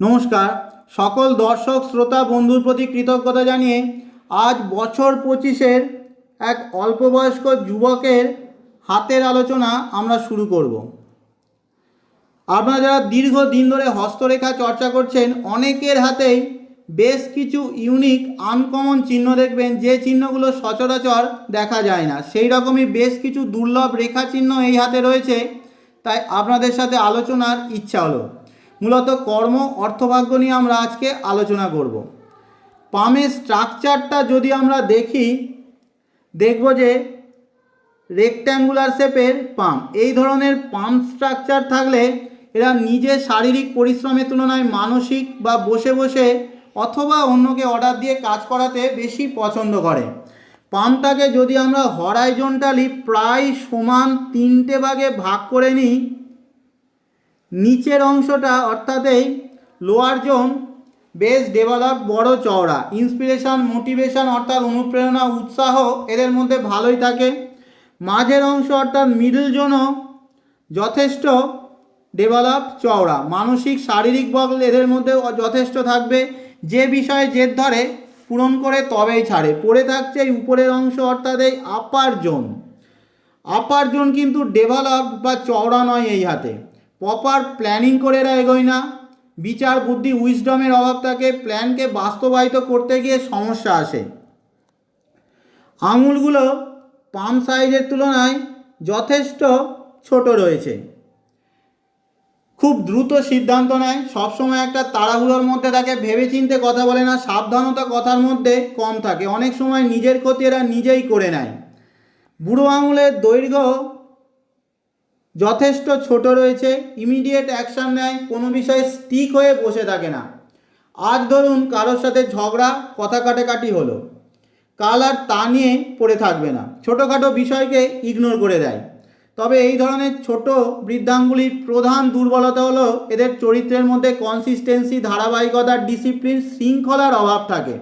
নমস্কার। সকল দর্শক, শ্রোতা, বন্ধুর প্রতি কৃতজ্ঞতা জানিয়ে আজ বছর পঁচিশের এক অল্প বয়স্ক যুবকের হাতের আলোচনা আমরা শুরু করব। আপনারা যারা দীর্ঘ দিন ধরে হস্তরেখা চর্চা করছেন, অনেকের হাতেই বেশ কিছু ইউনিক আনকমন চিহ্ন দেখবেন, যে চিহ্নগুলো সচরাচর দেখা যায় না। সেই রকমই বেশ কিছু দুর্লভ রেখা চিহ্ন এই হাতে রয়েছে। তাই আপনাদের সাথে আলোচনার ইচ্ছা হলো। মূলত কর্ম, অর্থভাগ্য নিয়ে আমরা আজকে আলোচনা করব। পামের স্ট্রাকচারটা যদি আমরা দেখি, দেখব যে রেক্ট্যাঙ্গুলার শেপের পাম্প এই ধরনের পাম্প স্ট্রাকচার থাকলে এরা নিজের শারীরিক পরিশ্রমের তুলনায় মানসিক বা বসে বসে অথবা অন্যকে অর্ডার দিয়ে কাজ করাতে বেশি পছন্দ করে। পাম্পটাকে যদি আমরা হরাইজন্টালি প্রায় সমান তিনটে ভাগে ভাগ করে নিই নিচের অংশটা অর্থাৎ এই লোয়ার জোন বেশ ডেভেলপ বড় চওড়া। ইন্সপিরেশন মোটিভেশন অর্থাৎ অনুপ্রেরণা, উৎসাহ এদের মধ্যে ভালোই থাকে। মাঝের অংশ অর্থাৎ মিডল জোনও যথেষ্ট ডেভেলপ চওড়া। মানসিক, শারীরিক বল এদের মধ্যে যথেষ্ট থাকবে। যে বিষয়ে জেদ ধরে, পূরণ করে তবেই ছাড়ে। পড়ে থাকছে এই উপরের অংশ অর্থাৎ এই আপার জোন আপার জোন কিন্তু ডেভেলপ বা চওড়া নয় এই হাতে। প্রপার প্ল্যানিং করে এরা এগোয় না। বিচার বুদ্ধি উইজডমের অভাব থাকে প্ল্যানকে বাস্তবায়িত করতে গিয়ে সমস্যা আসে। আঙুলগুলো পাম সাইজের তুলনায় যথেষ্ট ছোট রয়েছে। খুব দ্রুত সিদ্ধান্ত নেয়, সবসময় একটা তাড়াহুড়োর মধ্যে থাকে, ভেবেচিন্তে কথা বলে না, সাবধানতা কথার মধ্যে কম থাকে। অনেক সময় নিজের ক্ষতি এরা নিজেই করে নেয়। বুড়ো আঙুলের দৈর্ঘ্য যথেষ্ট ছোট রয়েছে ইমিডিয়েট অ্যাকশান নেয়, কোনো বিষয়ে স্টিক হয়ে বসে থাকে না। আজ ধরুন কারোর সাথে ঝগড়া, কথা কাটাকাটি হলো। কাল আর তা নিয়ে পড়ে থাকবে না। ছোটোখাটো বিষয়কে ইগনোর করে দেয়। তবে এই ধরনের ছোট বৃদ্ধাঙ্গুলির প্রধান দুর্বলতা হলো এদের চরিত্রের মধ্যে কনসিস্টেন্সি ধারাবাহিকতা ডিসিপ্লিন শৃঙ্খলার অভাব থাকে।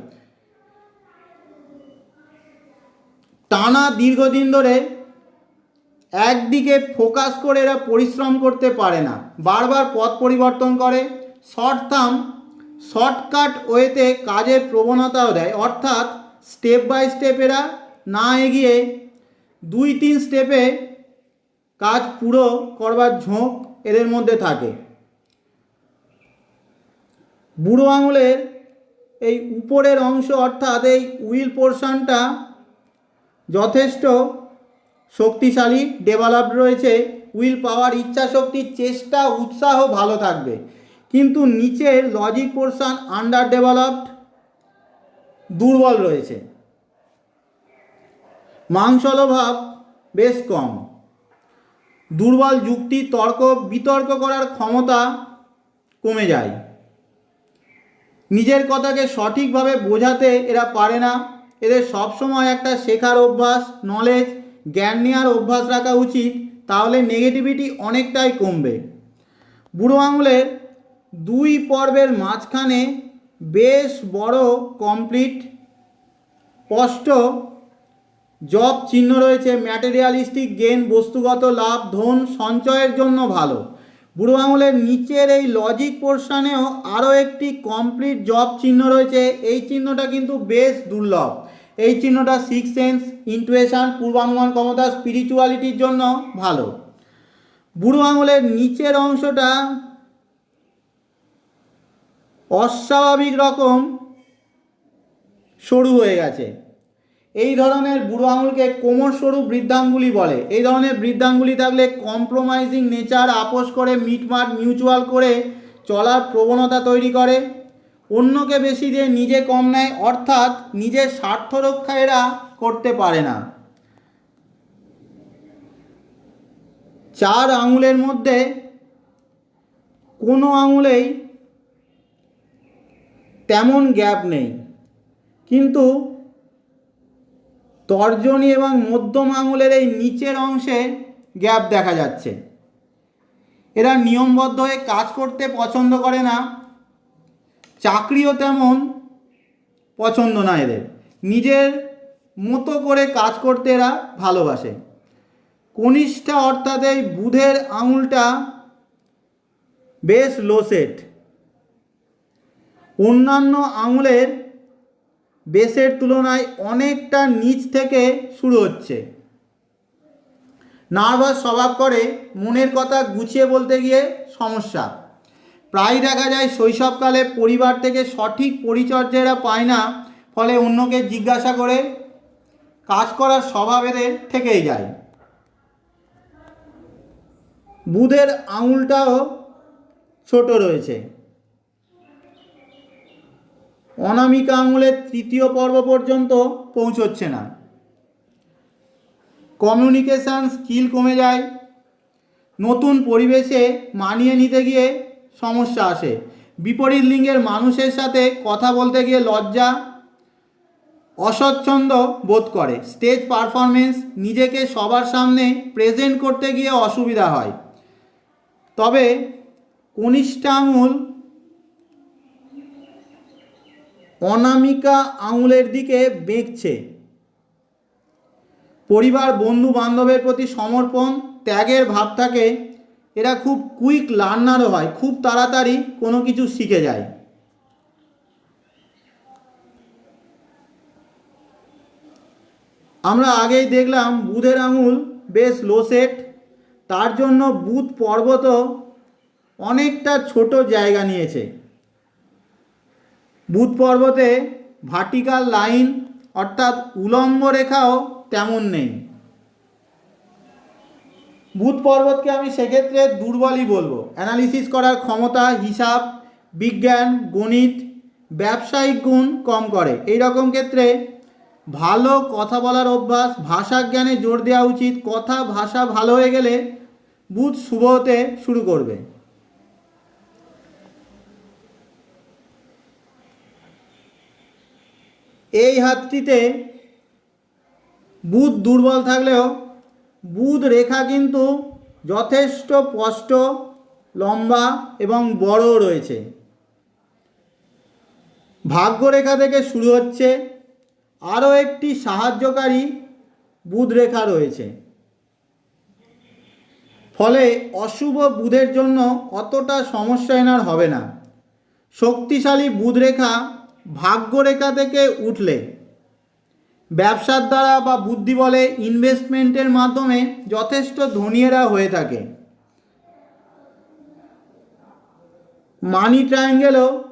টানা দীর্ঘদিন ধরে একদিকে ফোকাস করে এরা পরিশ্রম করতে পারে না, বারবার পথ পরিবর্তন করে। শর্ট টার্ম শর্টকাট ওয়েতে কাজের প্রবণতাও দেয়। অর্থাৎ স্টেপ বাই স্টেপ এরা না এগিয়ে দুই তিন স্টেপে কাজ পুরো করবার ঝোঁক এদের মধ্যে থাকে। বুড়ো আঙুলের এই উপরের অংশ অর্থাৎ এই উইল পোর্শনটা যথেষ্ট শক্তিশালী ডেভেলপড রয়েছে উইল পাওয়ার ইচ্ছা শক্তির চেষ্টা, উৎসাহ ভালো থাকবে। কিন্তু নিচের লজিক পোর্শন আন্ডার ডেভেলপড দুর্বল রয়েছে। মাংসল ভাব বেশ কম। দুর্বল যুক্তি, তর্ক, বিতর্ক করার ক্ষমতা কমে যায়। নিজের কথাকে সঠিকভাবে বোঝাতে এরা পারে না। এদের সবসময় একটা শেখার অভ্যাস নলেজ জ্ঞান নেওয়ার অভ্যাস রাখা উচিত, তাহলে নেগেটিভিটি অনেকটাই কমবে। বুড়ো আঙুলের দুই পর্বের মাঝখানে বেশ বড় কমপ্লিট স্পষ্ট জব চিহ্ন রয়েছে। ম্যাটেরিয়ালিস্টিক গেন বস্তুগত লাভ, ধন সঞ্চয়ের জন্য ভালো। বুড়ো আঙুলের নিচের এই লজিক পোর্শনেও আরও একটি কমপ্লিট জব চিহ্ন রয়েছে। এই চিহ্নটা কিন্তু বেশ দুর্লভ। এই চিহ্নটা সিক্স সেন্স ইন্টুয়েশন পূর্বানুমান ক্ষমতা স্পিরিচুয়ালিটির জন্য ভালো। বুড়ো আঙুলের নিচের অংশটা অস্বাভাবিক রকম সরু হয়ে গেছে। এই ধরনের বুড়ো আঙুলকে কোমর সরু বৃদ্ধাঙ্গুলি বলে। এই ধরনের বৃদ্ধাঙ্গুলি থাকলে কম্প্রোমাইজিং নেচার আপোষ করে মিটমাট মিউচুয়াল করে চলার প্রবণতা তৈরি করে। অন্যকে বেশি দিয়ে নিজে কম নেয়, অর্থাৎ নিজের স্বার্থ রক্ষা এরা করতে পারে না। চার আঙুলের মধ্যে কোনো আঙুলেই তেমন গ্যাপ নেই। কিন্তু তর্জনী এবং মধ্যম আঙুলের এই নিচের অংশে গ্যাপ দেখা যাচ্ছে। এরা নিয়মবদ্ধ হয়ে কাজ করতে পছন্দ করে না চাকরিও তেমন পছন্দ না এদের। নিজের মতো করে কাজ করতে এরা ভালোবাসে। কনিষ্ঠা অর্থাৎ এই বুধের আঙুলটা বেশ লো সেট অন্যান্য আঙুলের বেসের তুলনায় অনেকটা নিচ থেকে শুরু হচ্ছে। নার্ভাস স্বভাব করে, মনের কথা গুছিয়ে বলতে গিয়ে সমস্যা। প্রায় দেখা যায় শৈশবকালে পরিবার থেকে সঠিক পরিচর্যা এরা পায় না, ফলে অন্যকে জিজ্ঞাসা করে কাজ করার স্বভাব এদের থেকেই যায়। বুধের আঙুলটাও ছোট রয়েছে। অনামিকা আঙুলের তৃতীয় পর্ব পর্যন্ত পৌঁছচ্ছে না। কমিউনিকেশান স্কিল কমে যায়। নতুন পরিবেশে মানিয়ে নিতে গিয়ে সমস্যা আসে। বিপরীত লিঙ্গের মানুষের সাথে কথা বলতে গিয়ে লজ্জা, অস্বচ্ছন্দ বোধ করে। স্টেজ পারফরমেন্স নিজেকে সবার সামনে প্রেজেন্ট করতে গিয়ে অসুবিধা হয়। তবে কনিষ্ঠ আঙুল অনামিকা আঙুলের দিকে বেঁকছে। পরিবার বন্ধু বান্ধবের প্রতি সমর্পণ, ত্যাগের ভাব থাকে এরা খুব কুইক লার্নারও হয়, খুব তাড়াতাড়ি কোনো কিছু শিখে যায়। আমরা আগেই দেখলাম বুধের আঙুল বেশ লো সেট তার জন্য বুধ পর্বত অনেকটা ছোট জায়গা নিয়েছে। বুধ পর্বতে ভার্টিক্যাল লাইন অর্থাৎ উলম্ব রেখাও তেমন নেই। বুধ পর্বতকে আমি সেক্ষেত্রে দুর্বলই বলব। অ্যানালিসিস করার ক্ষমতা, হিসাব, বিজ্ঞান, গণিত, ব্যবসায়িক গুণ কম করে। এই রকম ক্ষেত্রে ভালো কথা বলার অভ্যাস ভাষা জ্ঞানে জোর দেওয়া উচিত, কথা, ভাষা ভালো হয়ে গেলে বুধ শুভ হতে শুরু করবে। এই হাতটিতে বুধ দুর্বল থাকলেও বুধ রেখা কিন্তু যথেষ্ট স্পষ্ট, লম্বা এবং বড় রয়েছে। ভাগ্যরেখা থেকে শুরু হচ্ছে, আরও একটি সাহায্যকারী বুধ রেখা রয়েছে। ফলে অশুভ বুধের জন্য অতটা সমস্যা এনার হবে না। শক্তিশালী বুধ রেখা ভাগ্যরেখা থেকে উঠলে ব্যবসার দ্বারা বা বুদ্ধি বলে ইনভেস্টমেন্টের মাধ্যমে যথেষ্ট ধনীরা হয়ে থাকে। মানি ট্রায়াঙ্গেলও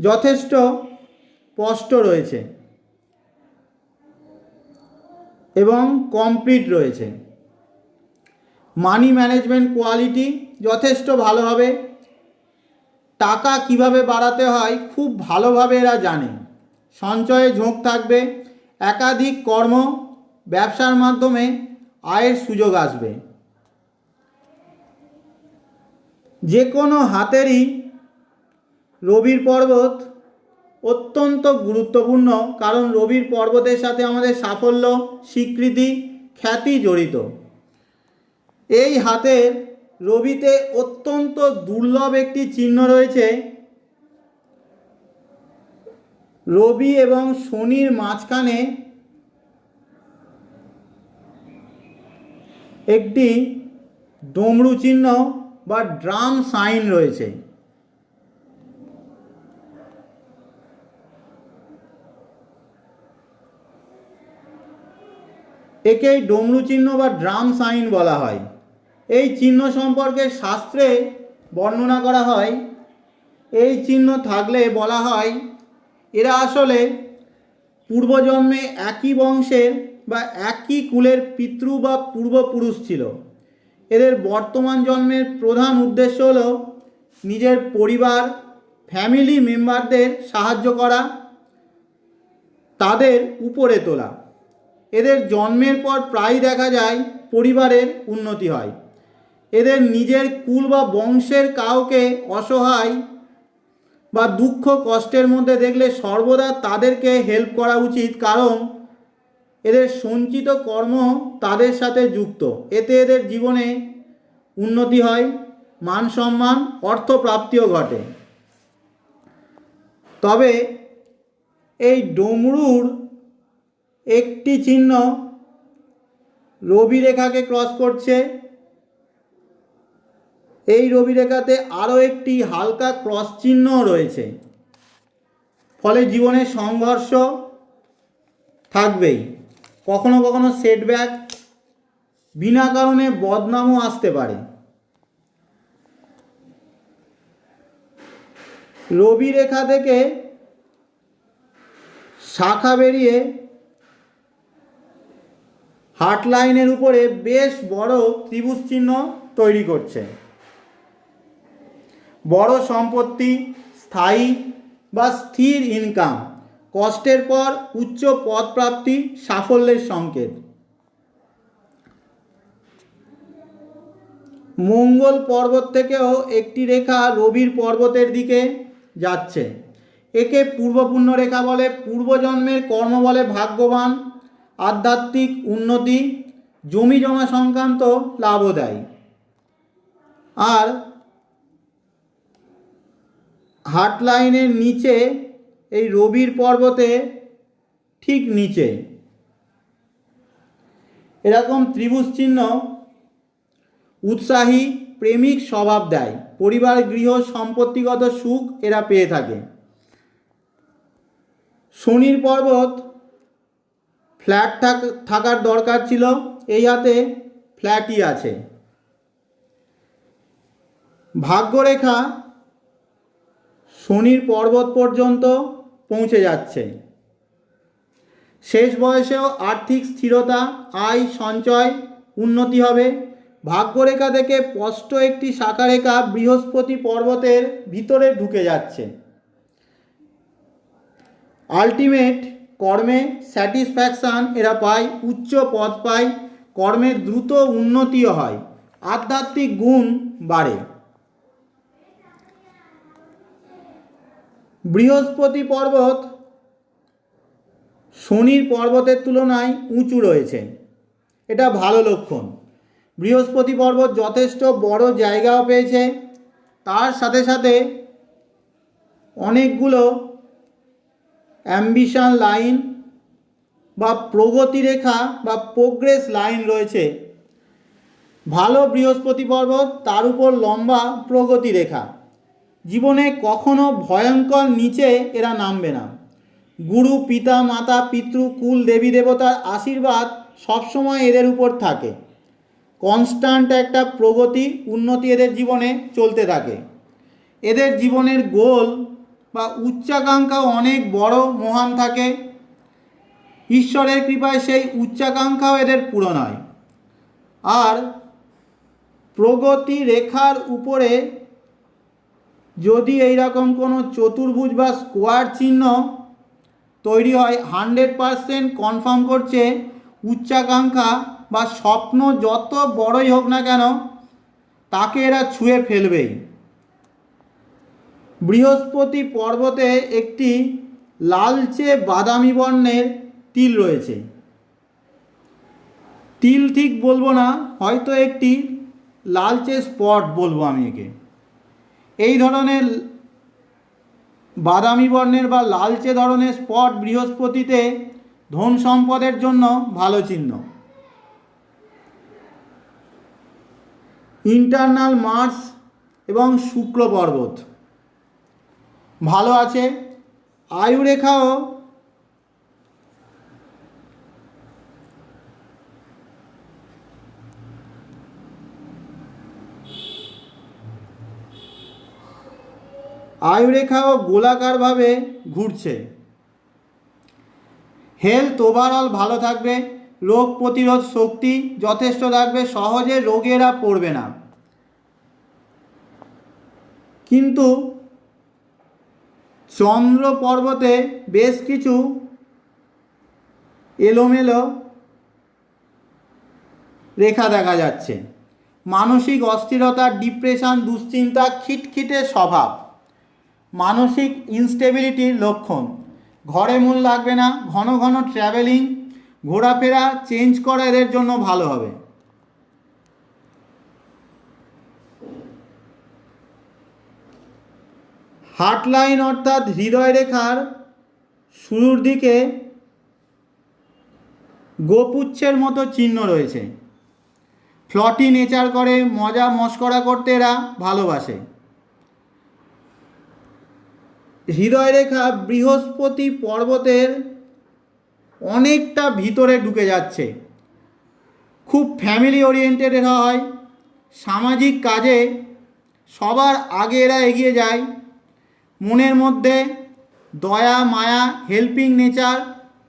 যথেষ্ট স্পষ্ট রয়েছে এবং কমপ্লিট রয়েছে। মানি ম্যানেজমেন্ট কোয়ালিটি যথেষ্ট ভালো হবে। টাকা কীভাবে বাড়াতে হয় খুব ভালোভাবে এরা জানে। সঞ্চয়ে ঝোঁক থাকবে, একাধিক কর্ম ব্যবসার মাধ্যমে আয়ের সুযোগ আসবে। যে কোনো হাতেরই রবির পর্বত অত্যন্ত গুরুত্বপূর্ণ, কারণ রবির পর্বতের সাথে আমাদের সাফল্য, স্বীকৃতি, খ্যাতি জড়িত। এই হাতের রবিতে অত্যন্ত দুর্লভ একটি চিহ্ন রয়েছে রবি এবং শনির মাঝখানে একটি ডমরু চিহ্ন বা ড্রাম সাইন রয়েছে। একেই ডমরু চিহ্ন বা ড্রাম সাইন বলা হয়। এই চিহ্ন সম্পর্কে শাস্ত্রে বর্ণনা করা হয়। এই চিহ্ন থাকলে বলা হয় এরা আসলে পূর্বজন্মে একই বংশের বা একই কুলের পিতৃ বা পূর্বপুরুষ ছিল। এদের বর্তমান জন্মের প্রধান উদ্দেশ্য হল নিজের পরিবার ফ্যামিলি মেম্বারদের সাহায্য করা, তাদের উপরে তোলা। এদের জন্মের পর প্রায় দেখা যায় পরিবারের উন্নতি হয়। এদের নিজের কুল বা বংশের কাউকে অসহায় বা দুঃখ কষ্টের মধ্যে দেখলে সর্বদা তাদেরকে হেল্প করা উচিত। কারণ এদের সঞ্চিত কর্ম তাদের সাথে যুক্ত। এতে এদের জীবনে উন্নতি হয়, মান সম্মান অর্থপ্রাপ্তিও ঘটে। তবে এই ডমরুর একটি চিহ্ন রবি রেখাকে ক্রস করছে। এই রবিরেখাতে আরও একটি হালকা ক্রস চিহ্ন রয়েছে। ফলে জীবনে সংঘর্ষ থাকবেই। কখনো কখনো সেটব্যাক বিনা কারণে বদনামও আসতে পারে। রবি রেখা থেকে শাখা বেরিয়ে হার্ট লাইনের উপরে বেশ বড় ত্রিভুজ চিহ্ন তৈরি করছে। বড় সম্পত্তি, স্থায়ী বা স্থির ইনকাম কষ্টের পর উচ্চ পদ প্রাপ্তি সাফল্যের সংকেত। মঙ্গল পর্বত থেকেও একটি রেখা রবির পর্বতের দিকে যাচ্ছে। একে পূর্বপুণ্য রেখা বলে পূর্বজন্মের কর্ম বলে ভাগ্যবান, আধ্যাত্মিক উন্নতি জমি জমা সংক্রান্ত লাভও দেয়। আর হার্ট লাইনের নিচে, এই রবির পর্বতে ঠিক নিচে। এরকম ত্রিভুজ চিহ্ন উৎসাহী, প্রেমিক স্বভাব দেয়। পরিবার, গৃহ, সম্পত্তিগত সুখ এরা পেয়ে থাকে। শনির পর্বত ফ্ল্যাট থাক- থাকার দরকার ছিল, এই হাতে ফ্ল্যাটই আছে। ভাগ্যরেখা শনির পর্বত পর্যন্ত পৌঁছে যাচ্ছে। শেষ বয়সেও আর্থিক স্থিরতা, আয়, সঞ্চয় উন্নতি হবে। ভাগ্যরেখা থেকে স্পষ্ট একটি শাখারেখা বৃহস্পতি পর্বতের ভিতরে ঢুকে যাচ্ছে। আলটিমেট কর্মে স্যাটিসফ্যাকশান এরা পায়, উচ্চ পদ পায় কর্মের দ্রুত উন্নতিও হয়, আধ্যাত্মিক গুণ বাড়ে। বৃহস্পতি পর্বত শনির পর্বতের তুলনায় উঁচু রয়েছে। এটা ভালো লক্ষণ। বৃহস্পতি পর্বত যথেষ্ট বড় জায়গাও পেয়েছে। তার সাথে সাথে অনেকগুলো অ্যাম্বিশন লাইন বা প্রগতি রেখা বা প্রোগ্রেস লাইন রয়েছে। ভালো বৃহস্পতি পর্বত, তার উপর লম্বা প্রগতি রেখা। জীবনে কখনো ভয়ঙ্কর নিচে এরা নামবে না। গুরু, পিতা, মাতা, পিতৃ, কুল, দেবী, দেবতার আশীর্বাদ সবসময় এদের উপর থাকে। কনস্ট্যান্ট একটা প্রগতি, উন্নতি এদের জীবনে চলতে থাকে। এদের জীবনের গোল বা উচ্চাকাঙ্ক্ষাও অনেক বড়, মহান থাকে। ঈশ্বরের কৃপায় সেই উচ্চাকাঙ্ক্ষাও এদের পূরণ হয়। আর প্রগতি রেখার উপরে যদি এই রকম কোনো চতুর্ভুজ বা স্কোয়ার চিহ্ন তৈরি হয় হান্ড্রেড পারসেন্ট কনফার্ম করছে, উচ্চাকাঙ্ক্ষা বা স্বপ্ন যত বড়ই হোক না কেন, তাকে এরা ছুঁয়ে ফেলবেই। বৃহস্পতি পর্বতে একটি লালচে বাদামি বর্ণের তিল রয়েছে। তিল ঠিক বলব না, হয়তো একটি লালচে স্পট বলব আমি একে। এই ধরনের বাদামি বর্ণের বা লালচে ধরনের স্পট বৃহস্পতিতে ধন সম্পদের জন্য ভালো চিহ্ন। ইন্টারনাল মার্স এবং শুক্র পর্বত। ভালো আছে আয়ুরেখাও আয়ুরেখাও গোলাকারভাবে ঘুরছে। হেলথ ওভারঅল ভালো থাকবে, রোগ প্রতিরোধ শক্তি যথেষ্ট থাকবে, সহজে রোগেরা পড়বে না। কিন্তু চন্দ্র পর্বতে বেশ কিছু এলোমেলো রেখা দেখা যাচ্ছে। মানসিক অস্থিরতা, ডিপ্রেশন, দুশ্চিন্তা, খিটখিটে স্বভাব। মানসিক ইনস্টেবিলিটির লক্ষণ। ঘরে মন লাগবে না, ঘন ঘন ট্রাভেলিং ঘোরাফেরা চেঞ্জ করা এদের জন্য ভালো হবে। হার্ট লাইন অর্থাৎ হৃদয় রেখার শুরুর দিকে গোপুচ্ছের মতো চিহ্ন রয়েছে। ফ্লটি নেচার করে মজা মস্করা করতে এরা ভালোবাসে। হৃদয়রেখা বৃহস্পতি পর্বতের অনেকটা ভিতরে ঢুকে যাচ্ছে। খুব ফ্যামিলি ওরিয়েন্টেড এরা হয়। সামাজিক কাজে সবার আগে এরা এগিয়ে যায়। মনের মধ্যে দয়া, মায়া হেল্পিং নেচার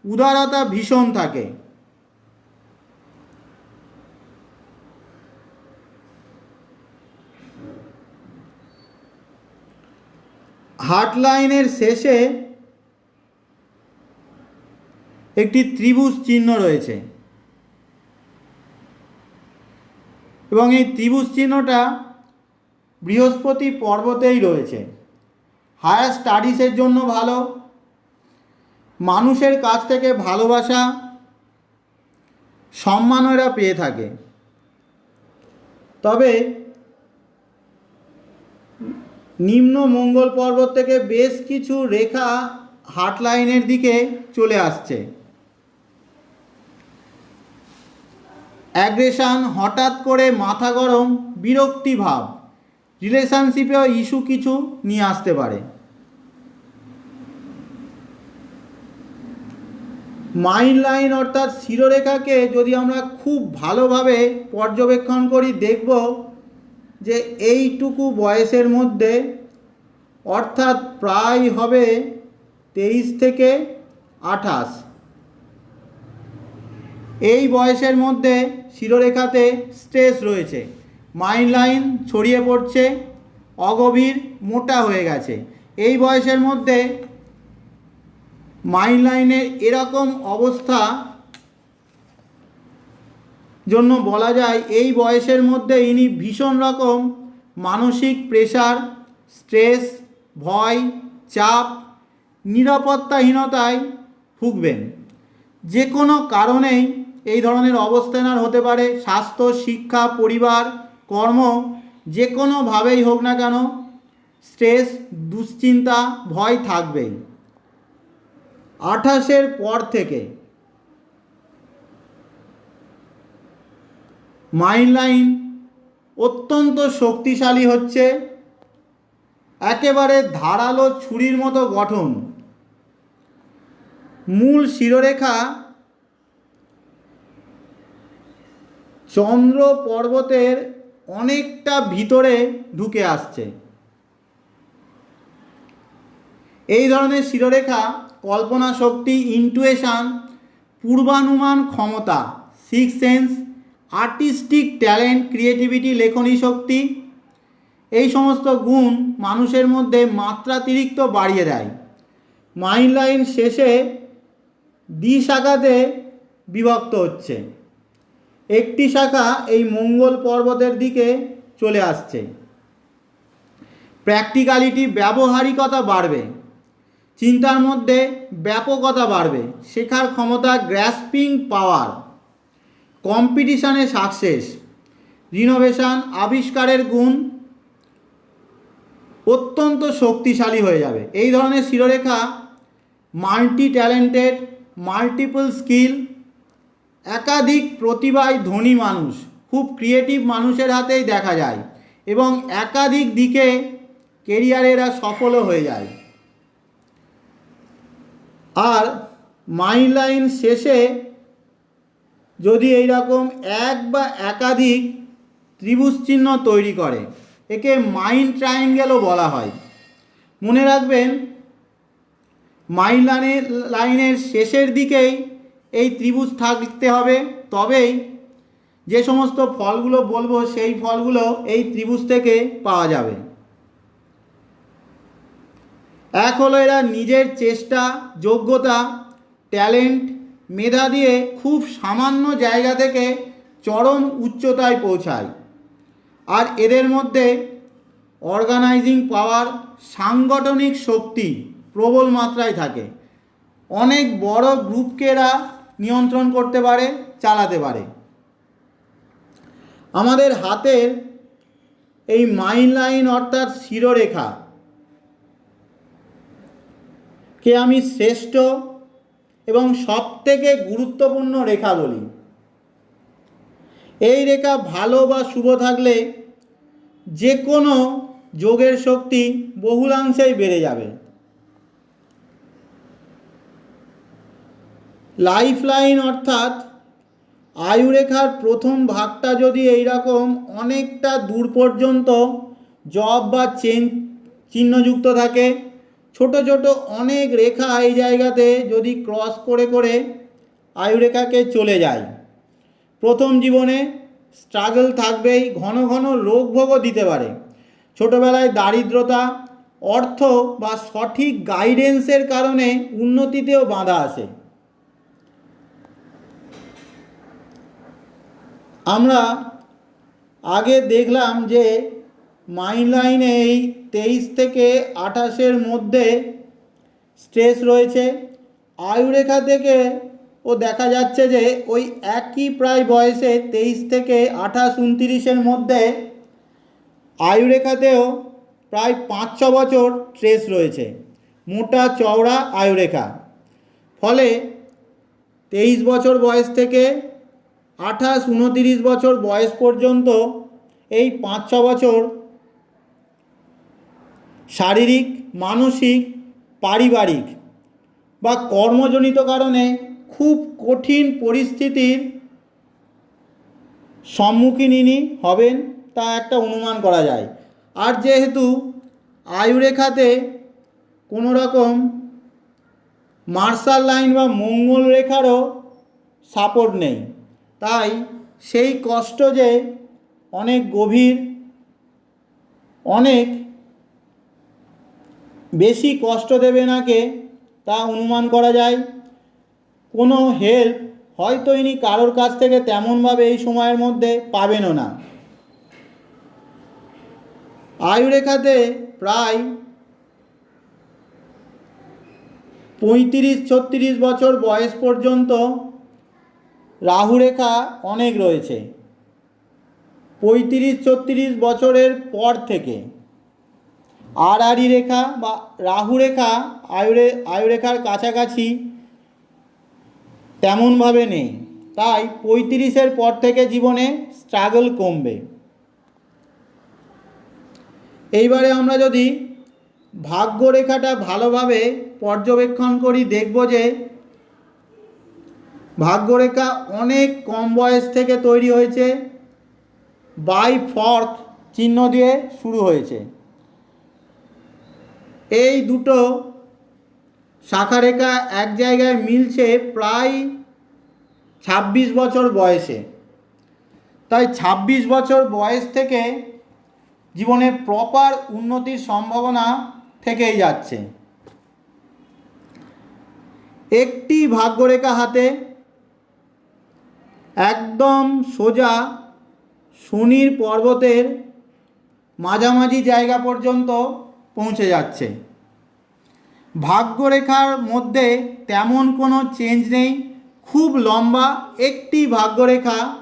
উদারতা ভীষণ থাকে। হার্ট লাইনের শেষে একটি ত্রিভুজ চিহ্ন রয়েছে। এবং এই ত্রিভুজ চিহ্নটা বৃহস্পতি পর্বতেই রয়েছে। হায়ার স্টাডিজের জন্য ভালো, মানুষের কাছ থেকে ভালোবাসা, সম্মানও এরা পেয়ে থাকে। তবে নিম্ন মঙ্গল পর্বত থেকে বেশ কিছু রেখা হার্ট লাইনের দিকে চলে আসছে। অ্যাগ্রেশন হঠাৎ করে মাথা গরম, বিরক্তি ভাব। রিলেশনশিপেও ইস্যু কিছু নিয়ে আসতে পারে। মাইন্ড লাইন অর্থাৎ শিরোরেখাকে যদি আমরা খুব ভালোভাবে পর্যবেক্ষণ করি, দেখব যে এইটুকু বয়সের মধ্যে অর্থাৎ প্রায় হবে তেইশ থেকে আঠাশ। এই বয়সের মধ্যে শিরোরেখাতে স্ট্রেস রয়েছে। মাইন্ড লাইন ছড়িয়ে পড়ছে, অগভীর মোটা হয়ে গেছে। এই বয়সের মধ্যে মাইন্ড লাইনের এরকম অবস্থা জন্য বলা যায় এই বয়সের মধ্যে ইনি ভীষণ রকম মানসিক প্রেশার, স্ট্রেস, ভয়, চাপ, নিরাপত্তাহীনতায় ভুগবেন। যে কোনো কারণেই এই ধরনের অবস্থান হতে পারে, স্বাস্থ্য, শিক্ষা, পরিবার, কর্ম যে কোনোভাবেই হোক না কেন, স্ট্রেস, দুশ্চিন্তা, ভয় থাকবেই। আঠাশের পর থেকে মাইন্ড লাইন অত্যন্ত শক্তিশালী হচ্ছে, একেবারে ধারালো ছুরির মতো গঠন। মূল শিরোরেখা চন্দ্র পর্বতের অনেকটা ভিতরে ঢুকে আসছে। এই ধরনের শিরোরেখা কল্পনা শক্তি ইন্টুয়েশন পূর্বানুমান ক্ষমতা six sense artistic talent, creativity, লেখনী শক্তি, এই সমস্ত গুণ মানুষের মধ্যে মাত্রাতিরিক্ত বাড়িয়ে দেয়। মাইন্ড লাইন শেষে দ্বি শাখাতে বিভক্ত হচ্ছে। একটি শাখা এই মঙ্গল পর্বতের দিকে চলে আসছে। প্র্যাকটিক্যালিটি, ব্যবহারিকতা বাড়বে। চিন্তার মধ্যে ব্যাপকতা বাড়বে। শেখার ক্ষমতা, গ্র্যাসপিং পাওয়ার। কম্পিটিশানে সাকসেস, রিনোভেশন, আবিষ্কারের গুণ অত্যন্ত শক্তিশালী হয়ে যাবে। এই ধরনের শিরোরেখা মাল্টি ট্যালেন্টেড মাল্টিপল স্কিল, একাধিক প্রতিভায় ধনী মানুষ, খুব ক্রিয়েটিভ মানুষের হাতেই দেখা যায় এবং একাধিক দিকে কেরিয়ারে এরা সফলও হয়ে যায়। আর মাইন্ড লাইন শেষে যদি এই রকম এক বা একাধিক ত্রিভুজ চিহ্ন তৈরি করে, একে মাইন্ড ট্রায়াঙ্গেলও বলা হয়। মনে রাখবেন মাইন্ড লাইনের লাইনের শেষের দিকেই এই ত্রিভুজ থাকতে হবে। তবেই যে সমস্ত ফলগুলো বলব, সেই ফলগুলো এই ত্রিভুজ থেকে পাওয়া যাবে। এক হলো এরা নিজের চেষ্টা, যোগ্যতা, ট্যালেন্ট মেধা দিয়ে খুব সামান্য জায়গা থেকে চরম উচ্চতায় পৌঁছায়। আর এদের মধ্যে অর্গানাইজিং পাওয়ার সাংগঠনিক শক্তি প্রবল মাত্রায় থাকে। অনেক বড় গ্রুপকে এরা নিয়ন্ত্রণ করতে পারে, চালাতে পারে। আমাদের হাতের এই মাইন লাইন অর্থাৎ শিরোরেখা কে আমি শ্রেষ্ঠ এবং সবথেকে গুরুত্বপূর্ণ রেখা বলি এই রেখা ভালো বা শুভ থাকলে যে কোনো যোগের শক্তি বহুলাংশেই বেড়ে যাবে। লাইফ লাইন অর্থাৎ আয়ুরেখার প্রথম ভাগটা যদি এইরকম অনেকটা দূর পর্যন্ত জব বা চেন চিহ্নযুক্ত থাকে ছোট ছোট অনেক রেখা এই জায়গাতে যদি ক্রস করে করে আয়ুরেখাকে চলে যায়। প্রথম জীবনে স্ট্রাগল থাকবেই, ঘন ঘন রোগ ভোগও দিতে পারে। ছোটোবেলায় দারিদ্রতা, অর্থ বা সঠিক গাইডেন্সের কারণে উন্নতিতেও বাধা আসে আমরা আগে দেখলাম যে মাইন লাইনে এই তেইশ থেকে আঠাশের মধ্যে স্ট্রেস রয়েছে। আয়ুরেখা থেকে ও দেখা যাচ্ছে যে ওই একই প্রায় বয়সে তেইশ থেকে আঠাশ উনতিরিশের মধ্যে আয়ুরেখাতেও প্রায় পাঁচ ছ বছর ট্রেস রয়েছে। মোটা চওড়া আয়ুরেখা। ফলে তেইশ বছর বয়স থেকে আঠাশ উনতিরিশ বছর বয়স পর্যন্ত এই পাঁচ ছ বছর শারীরিক, মানসিক, পারিবারিক বা কর্মজনিত কারণে খুব কঠিন পরিস্থিতির সম্মুখীন ইনি হবেন তা একটা অনুমান করা যায়। আর যেহেতু আয়ুরেখাতে কোনো রকম মার্শাল লাইন বা মঙ্গল রেখারও সাপোর্ট নেই, তাই সেই কষ্ট যে অনেক গভীর, অনেক বেশি কষ্ট দেবে নাকে তা অনুমান করা যায়। কোনো হেল্প হয়তো ইনি কারোর কাছ থেকে তেমনভাবে এই সময়ের মধ্যে পাবেনও না। আয়ুরেখাতে প্রায় পঁয়ত্রিশ, ছত্রিশ বছর বয়স পর্যন্ত রাহুরেখা অনেক রয়েছে। পঁয়ত্রিশ, ছত্রিশ বছরের পর থেকে আর আড়ি রেখা বা রাহু রেখা আয়ুরে, আয়ুরেখার কাছাকাছি তেমনভাবে নেই। তাই পঁয়ত্রিশের পর থেকে জীবনে স্ট্রাগল কমবে। এইবারে আমরা যদি ভাগ্যরেখাটা ভালোভাবে পর্যবেক্ষণ করি, দেখব যে ভাগ্যরেখা অনেক কম বয়স থেকে তৈরি হয়েছে। বাই ফর্থ চিহ্ন দিয়ে শুরু হয়েছে। এই দুটো শাখারেখা এক জায়গায় মিলছে প্রায় ছাব্বিশ বছর বয়সে। তাই ছাব্বিশ বছর বয়স থেকে জীবনে প্রপার উন্নতির সম্ভাবনা থেকেই যাচ্ছে। একটি ভাগ্যরেখা হাতে একদম সোজা শনির পর্বতের মাঝামাঝি জায়গা পর্যন্ত পৌঁছে যাচ্ছে। ভাগ্যরেখার মধ্যে তেমন কোনো চেঞ্জ নেই। খুব লম্বা একটি ভাগ্যরেখা।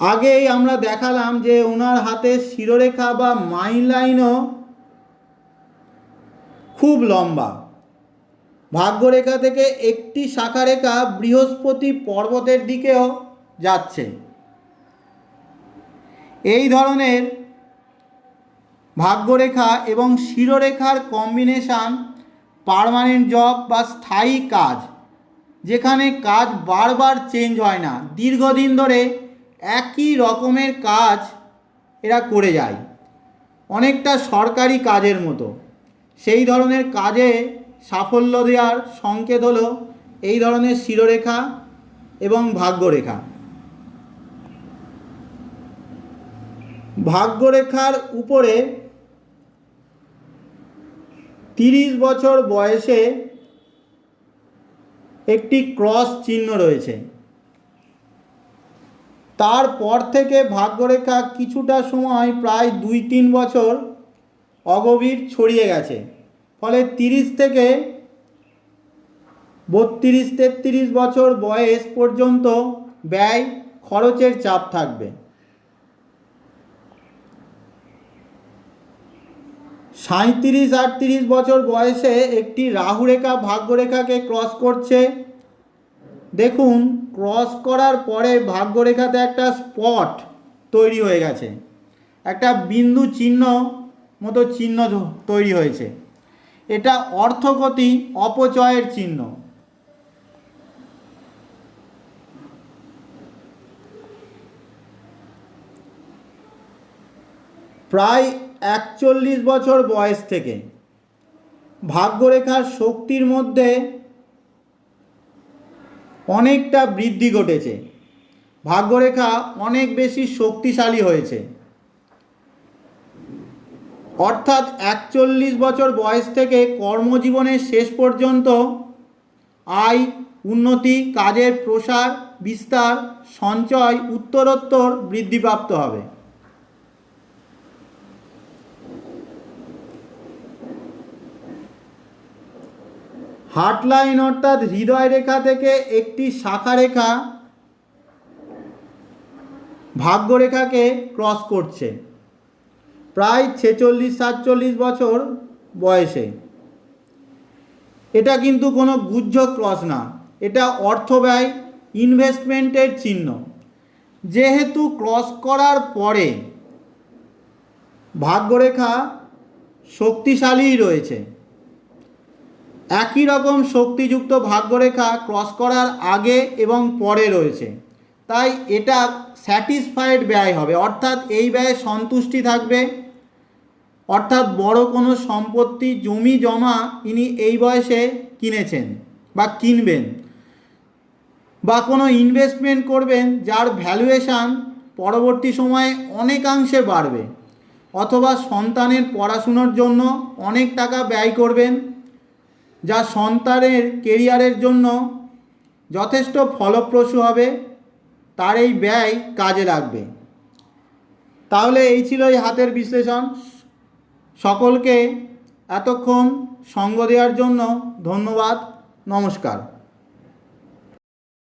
আগেই আমরা দেখালাম যে ওনার হাতে শিরোরেখা বা মাইন লাইনও খুব লম্বা। ভাগ্যরেখা থেকে একটি শাখারেখা বৃহস্পতি পর্বতের দিকেও যাচ্ছে। এই ধরনের ভাগ্যরেখা এবং শিরোরেখার কম্বিনেশান পারমানেন্ট জব বা স্থায়ী কাজ, যেখানে কাজ বারবার চেঞ্জ হয় না, দীর্ঘদিন ধরে একই রকমের কাজ এরা করে যায়। অনেকটা সরকারি কাজের মতো। সেই ধরনের কাজে সাফল্য দেওয়ার সংকেত হলো এই ধরনের শিরোরেখা এবং ভাগ্যরেখা। ভাগ্যরেখার উপরে তিরিশ বছর বয়সে একটি ক্রস চিহ্ন রয়েছে। তারপর থেকে ভাগ্যরেখা কিছুটা সময় প্রায় দুই তিন বছর অগভীর ছড়িয়ে গেছে। ফলে তিরিশ থেকে বত্রিশ, তেত্রিশ বছর বয়স পর্যন্ত ব্যয় খরচের চাপ থাকবে। সাঁত্রিশ আটত্রিশ বছর বয়সে একটি রাহুরেখা ভাগ্যরেখাকে ক্রস করছে। দেখুন ক্রস করার পরে ভাগ্যরেখাতে একটা স্পট তৈরি হয়ে গেছে। একটা বিন্দু চিহ্ন মতো চিহ্ন তৈরি হয়েছে। এটা অর্থগতি অপচয়ের চিহ্ন। প্রায় একচল্লিশ বছর বয়স থেকে ভাগ্যরেখার শক্তির মধ্যে অনেকটা বৃদ্ধি ঘটেছে। ভাগ্যরেখা অনেক বেশি শক্তিশালী হয়েছে। অর্থাৎ একচল্লিশ বছর বয়স থেকে কর্মজীবনের শেষ পর্যন্ত আয়, উন্নতি, কাজের প্রসার, বিস্তার, সঞ্চয়, উত্তরোত্তর বৃদ্ধিপ্রাপ্ত হবে। হার্ট লাইন অর্থাৎ হৃদয় রেখা থেকে একটি শাখা রেখা ভাগ্যরেখাকে ক্রস করছে। প্রায় ছেচল্লিশ, সাতচল্লিশ বছর বয়সে। এটা কিন্তু কোনো গুহ্য ক্রস না। এটা অর্থ ব্যয় ইনভেস্টমেন্টের চিহ্ন। যেহেতু ক্রস করার পরে ভাগ্যরেখা শক্তিশালীই রয়েছে। একই রকম শক্তিযুক্ত ভাগ্যরেখা ক্রস করার আগে এবং পরে রয়েছে। তাই এটা স্যাটিসফাইড ব্যয় হবে। অর্থাৎ এই ব্যয়ে সন্তুষ্টি থাকবে। অর্থাৎ বড় কোনো সম্পত্তি, জমি, জমা ইনি এই বয়সে কিনেছেন বা কিনবেন বা কোনো ইনভেস্টমেন্ট করবেন যার ভ্যালুয়েশান পরবর্তী সময়ে অনেকাংশে বাড়বে। অথবা সন্তানের পড়াশুনোর জন্য অনেক টাকা ব্যয় করবেন। যা সন্তানের কেরিয়ারের জন্য যথেষ্ট ফলপ্রসূ হবে, তার এই ব্যয় কাজে লাগবে। তাহলে এই ছিল এই হাতের বিশ্লেষণ। সকলকে এতক্ষণ সঙ্গ দেওয়ার জন্য ধন্যবাদ। নমস্কার।